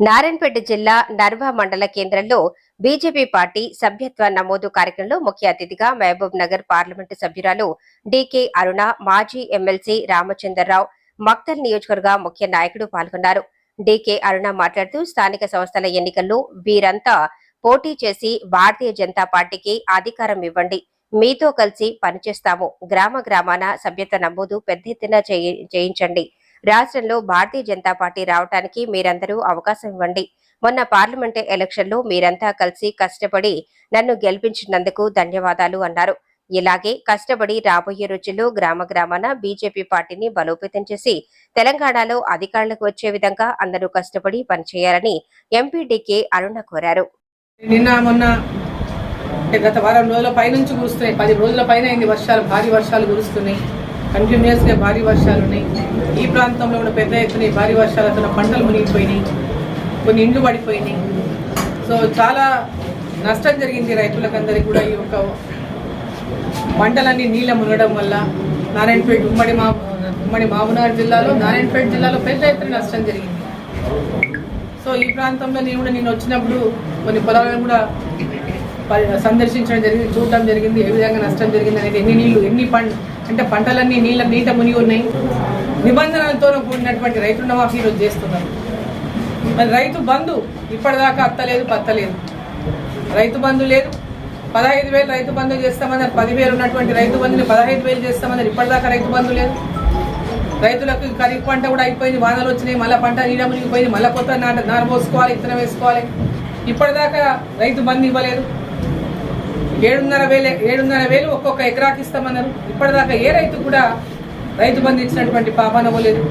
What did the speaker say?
నారాయణపేట జిల్లా నర్వా మండల కేంద్రంలో బీజేపీ పార్టీ సభ్యత్వ నమోదు కార్యక్రమంలో ముఖ్య అతిథిగా మహబూబ్ నగర్ పార్లమెంటు సభ్యురాలు డీకే అరుణ మాజీ ఎమ్మెల్సీ రామచంద్రరావు మక్తల్ నియోజకవర్గ ముఖ్య నాయకుడు పాల్గొన్నారు. డీకే అరుణ మాట్లాడుతూ స్థానిక సంస్థల ఎన్నికల్లో వీరంతా పోటీ చేసి భారతీయ జనతా పార్టీకి అధికారం ఇవ్వండి మీతో కలిసి పనిచేస్తాము. గ్రామ గ్రామాన సభ్యత్వ నమోదు పెద్ద ఎత్తున చేయించండి. రాష్ట్రంలో భారతీయ జనతా పార్టీ రావటానికి మీరందరూ అవకాశం ఇవ్వండి. మొన్న పార్లమెంట్ ఎలక్షన్లో మీరంతా కలిసి కష్టపడి నన్ను గెలిపించినందుకు ధన్యవాదాలు అన్నారు. ఇలాగే కష్టపడి రాబోయే రోజుల్లో గ్రామ గ్రామాన బీజేపీ పార్టీని బలోపేతం చేసి తెలంగాణలో అధికారులకు వచ్చే విధంగా అందరూ కష్టపడి పనిచేయాలని ఎంపీడీకే అరుణ కోరారు. నిన్న మొన్న గత వారం రోజుల పైనుంచి కురుస్తున్నాయి. పది రోజుల పైన వర్షాలు భారీ వర్షాలు కురుస్తున్నాయి. కంటిన్యూస్గా భారీ వర్షాలు ఉన్నాయి. ఈ ప్రాంతంలో కూడా పెద్ద ఎత్తున భారీ వర్షాలతో పంటలు మునిగిపోయినాయి. కొన్ని ఇండ్లు పడిపోయినాయి. సో చాలా నష్టం జరిగింది రైతులకందరికీ కూడా ఈ యొక్క పంటలన్నీ నీళ్ళ మునగడం వల్ల. నారాయణపేట ఉమ్మడి మా ఉమ్మడి మహబూబ్నగర్ జిల్లాలో నారాయణపేట జిల్లాలో పెద్ద ఎత్తున నష్టం జరిగింది. సో ఈ ప్రాంతంలో నేను కూడా నేను వచ్చినప్పుడు కొన్ని పొలాలను కూడా సందర్శించడం జరిగింది చూడడం జరిగింది ఏ విధంగా నష్టం జరిగింది అనేది ఎన్ని నీళ్ళు ఎన్ని పంట అంటే పంటలన్నీ నీళ్ళ నీట మునిగి ఉన్నాయి. నిబంధనలతో కూడినటువంటి రైతు రుణమాఫీ చేస్తున్నారు. మరి రైతు బంధు ఇప్పటిదాకా అత్తలేదు పత్తలేదు. రైతు బంధు లేదు. పదహైదు వేలు రైతు బంధు చేస్తామన్నారు పదివేలు ఉన్నటువంటి రైతు బంధుని పదహైదు వేలు చేస్తామన్నారు ఇప్పటిదాకా రైతు బంధు లేదు. రైతులకు ఖరీఫ్ పంట కూడా అయిపోయింది వానలు వచ్చినాయి మళ్ళీ పంట నీడ మునిగిపోయింది మళ్ళీ కొత్త నాట నారబోసుకోవాలి ఇత్తనం వేసుకోవాలి. ఇప్పటిదాకా రైతు బంధు ఇవ్వలేదు. ఏడున్నర వేలు ఏడున్నర వేలు ఒక్కొక్క ఎకరాకి ఇస్తామన్నారు. ఇప్పటిదాకా ఏ రైతు కూడా రైతు బంధు ఇచ్చినటువంటి పాపన పోలేదు